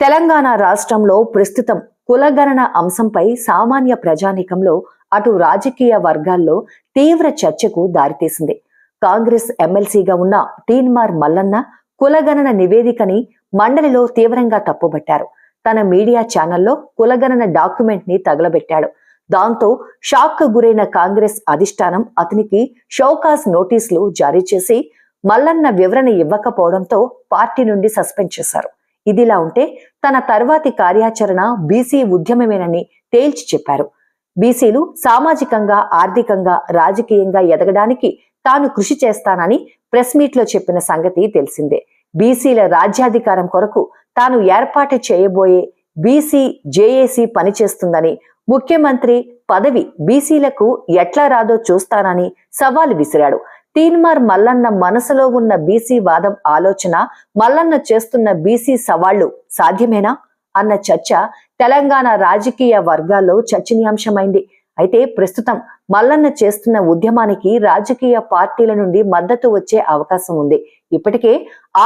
తెలంగాణ రాష్ట్రంలో ప్రస్తుతం కులగణన అంశంపై సామాన్య ప్రజానీకంలో అటు రాజకీయ వర్గాల్లో తీవ్ర చర్చకు దారితీసింది. కాంగ్రెస్ ఎమ్మెల్సీగా ఉన్న టీన్మార్ మల్లన్న కులగణన నివేదికని మండలిలో తీవ్రంగా తప్పుబట్టారు. తన మీడియా ఛానల్లో కులగణన డాక్యుమెంట్ని తగలబెట్టాడు. దాంతో షాక్ గురైన కాంగ్రెస్ అధిష్టానం అతనికి షౌకాస్ నోటీసులు జారీ చేసి మల్లన్న వివరణ ఇవ్వకపోవడంతో పార్టీ నుండి సస్పెండ్ చేశారు. ఇదిలా ఉంటే తన తర్వాతి కార్యాచరణ బీసీ ఉద్యమమేనని తేల్చి చెప్పారు. బీసీలు సామాజికంగా ఆర్థికంగా రాజకీయంగా ఎదగడానికి తాను కృషి చేస్తానని ప్రెస్ మీట్లో చెప్పిన సంగతి తెలిసిందే. బీసీల రాజ్యాధికారం కొరకు తాను ఏర్పాటు చేయబోయే బీసీ జేఏసీ పనిచేస్తుందని ముఖ్యమంత్రి పదవి బీసీలకు ఎట్లా రాదో చూస్తానని సవాల్ విసిరాడు. తీన్మార్ మల్లన్న మనసులో ఉన్న బీసీ వాదం ఆలోచన మల్లన్న చేస్తున్న బీసీ సవాళ్ళు సాధ్యమేనా? అన్న చర్చ తెలంగాణ రాజకీయ వర్గాల్లో చర్చనీయాంశమైంది. అయితే ప్రస్తుతం మల్లన్న చేస్తున్న ఉద్యమానికి రాజకీయ పార్టీల నుండి మద్దతు వచ్చే అవకాశం ఉంది. ఇప్పటికే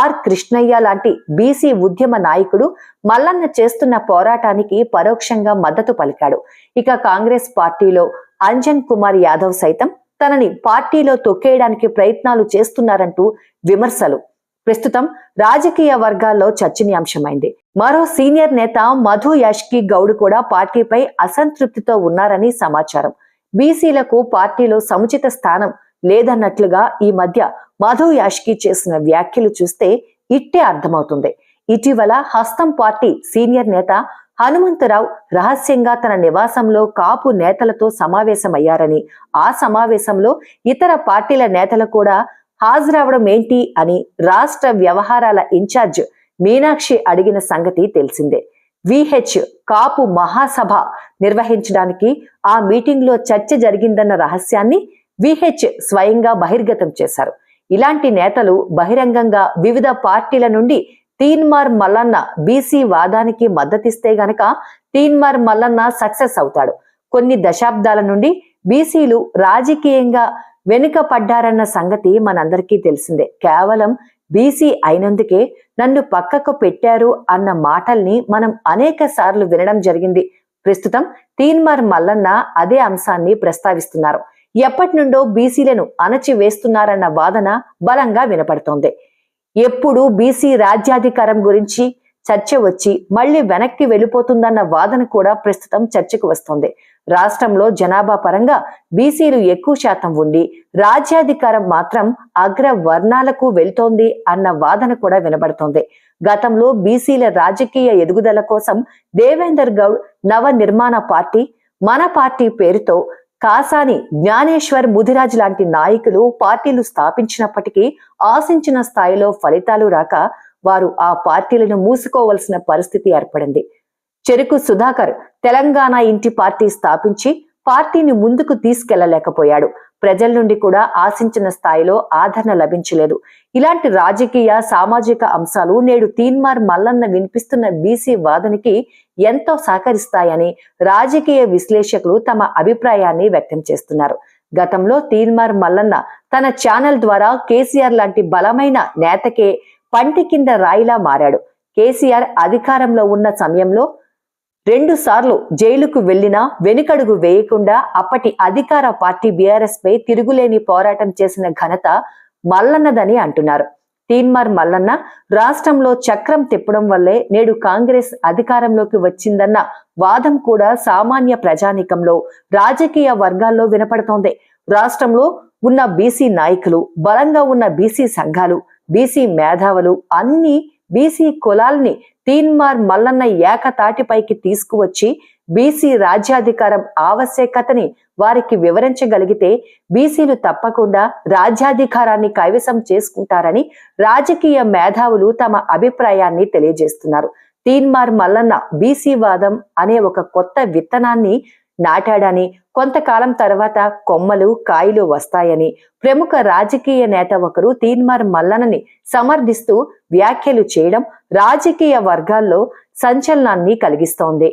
ఆర్ కృష్ణయ్య లాంటి బీసీ ఉద్యమ నాయకుడు మల్లన్న చేస్తున్న పోరాటానికి పరోక్షంగా మద్దతు పలికాడు. ఇక కాంగ్రెస్ పార్టీలో అంజన్ కుమార్ యాదవ్ సైతం తనని పార్టీలో తొక్కేయడానికి ప్రయత్నాలు చేస్తున్నారంటూ విమర్శలు. ప్రస్తుతం రాజకీయ వర్గాల్లో చర్చనీయాంశమైంది. మరో సీనియర్ నేత మధు యాష్కి గౌడ్ కూడా పార్టీపై అసంతృప్తితో ఉన్నారని సమాచారం. బీసీలకు పార్టీలో సముచిత స్థానం లేదన్నట్లుగా ఈ మధ్య మధు యాష్కి చేసిన వ్యాఖ్యలు చూస్తే ఇట్టే అర్థమవుతుంది. ఇటీవల హస్తం పార్టీ సీనియర్ నేత హనుమంతరావు రహస్యంగా తన నివాసంలో కాపు నేతలతో సమావేశమయ్యారని ఆ సమావేశంలో ఇతర పార్టీల నేతలు కూడా హాజరవడం ఏంటి అని రాష్ట్ర వ్యవహారాల ఇన్ఛార్జ్ మీనాక్షి అడిగిన సంగతి తెలిసిందే. విహెచ్ కాపు మహాసభ నిర్వహించడానికి ఆ మీటింగ్లో చర్చ జరిగిందన్న రహస్యాన్ని విహెచ్ స్వయంగా బహిర్గతం చేశారు. ఇలాంటి నేతలు బహిరంగంగా వివిధ పార్టీల నుండి తీన్మార్ మల్లన్న బీసీ వాదానికి మద్దతిస్తే గనక తీన్మార్ మల్లన్న సక్సెస్ అవుతాడు. కొన్ని దశాబ్దాల నుండి బీసీలు రాజకీయంగా వెనుక పడ్డారన్న సంగతి మనందరికీ తెలిసిందే. కేవలం బీసీ అయినందుకే నన్ను పక్కకు పెట్టారు అన్న మాటల్ని మనం అనేక సార్లు వినడం జరిగింది. ప్రస్తుతం తీన్మార్ మల్లన్న అదే అంశాన్ని ప్రస్తావిస్తున్నారు. ఎప్పటి నుండో బీసీలను అణచి వేస్తున్నారన్న వాదన బలంగా వినపడుతోంది. ఎప్పుడు బీసీ రాజ్యాధికారం గురించి చర్చ వచ్చి మళ్ళీ వెనక్కి వెళ్ళిపోతుందన్న వాదన కూడా ప్రస్తుతం చర్చకు వస్తోంది. రాష్ట్రంలో జనాభా పరంగా బీసీలు ఎక్కువ శాతం ఉండి రాజ్యాధికారం మాత్రం అగ్ర వర్ణాలకు వెళ్తోంది అన్న వాదన కూడా వినబడుతోంది. గతంలో బీసీల రాజకీయ ఎదుగుదల కోసం దేవేందర్ గౌడ్ నవ నిర్మాణ పార్టీ మన పార్టీ పేరుతో కాసాని జ్ఞానేశ్వర్ ముదిరాజ్ లాంటి నాయకులు పార్టీలు స్థాపించినప్పటికీ ఆశించిన స్థాయిలో ఫలితాలు రాక వారు ఆ పార్టీలను మూసుకోవలసిన పరిస్థితి ఏర్పడింది. చెరుకు సుధాకర్ తెలంగాణ ఇంటి పార్టీ స్థాపించి పార్టీని ముందుకు తీసుకెళ్ళలేకపోయాడు. ప్రజల నుండి కూడా ఆశించిన స్థాయిలో ఆదరణ లభించలేదు. ఇలాంటి రాజకీయ సామాజిక అంశాలు నేడు తీన్మార్ మల్లన్న వినిపిస్తున్న బీసీ వాదనకి ఎంతో సహకరిస్తాయని రాజకీయ విశ్లేషకులు తమ అభిప్రాయాన్ని వ్యక్తం చేస్తున్నారు. గతంలో తీన్మార్ మల్లన్న తన ఛానల్ ద్వారా కేసీఆర్ లాంటి బలమైన నేతకే పంటి కింద రాయిలా మారాడు. కేసీఆర్ అధికారంలో ఉన్న సమయంలో రెండు సార్లు జైలుకు వెళ్ళినా వెనుకడుగు వేయకుండా అప్పటి అధికార పార్టీ బీఆర్ఎస్ పై తిరుగులేని పోరాటం చేసిన ఘనత మల్లన్నదని అంటున్నారు. తీన్మార్ మల్లన్న రాష్ట్రంలో చక్రం తిప్పడం వల్లే నేడు కాంగ్రెస్ అధికారంలోకి వచ్చిందన్న వాదం కూడా సామాన్య ప్రజానికంలో రాజకీయ వర్గాల్లో వినపడుతోంది. రాష్ట్రంలో ఉన్న బీసీ నాయకులు బలంగా ఉన్న బీసీ సంఘాలు బీసీ మేధావులు అన్ని బీసీ కులాల్ని తీన్మార్ మల్లన్న ఏకతాటిపైకి తీసుకువచ్చి బీసీ రాజ్యాధికారం ఆవశ్యకతని వారికి వివరించగలిగితే బీసీలు తప్పకుండా రాజ్యాధికారాన్ని కైవసం చేసుకుంటారని రాజకీయ మేధావులు తమ అభిప్రాయాన్ని తెలియజేస్తున్నారు. తీన్మార్ మల్లన్న బీసీ వాదం అనే ఒక కొత్త విత్తనాన్ని నాటాడని కొంతకాలం తర్వాత కొమ్మలు కాయలు వస్తాయని ప్రముఖ రాజకీయ నేత ఒకరు తీన్మార్ మల్లనని సమర్థిస్తూ వ్యాఖ్యలు చేయడం రాజకీయ వర్గాల్లో సంచలనాన్ని కలిగిస్తోంది.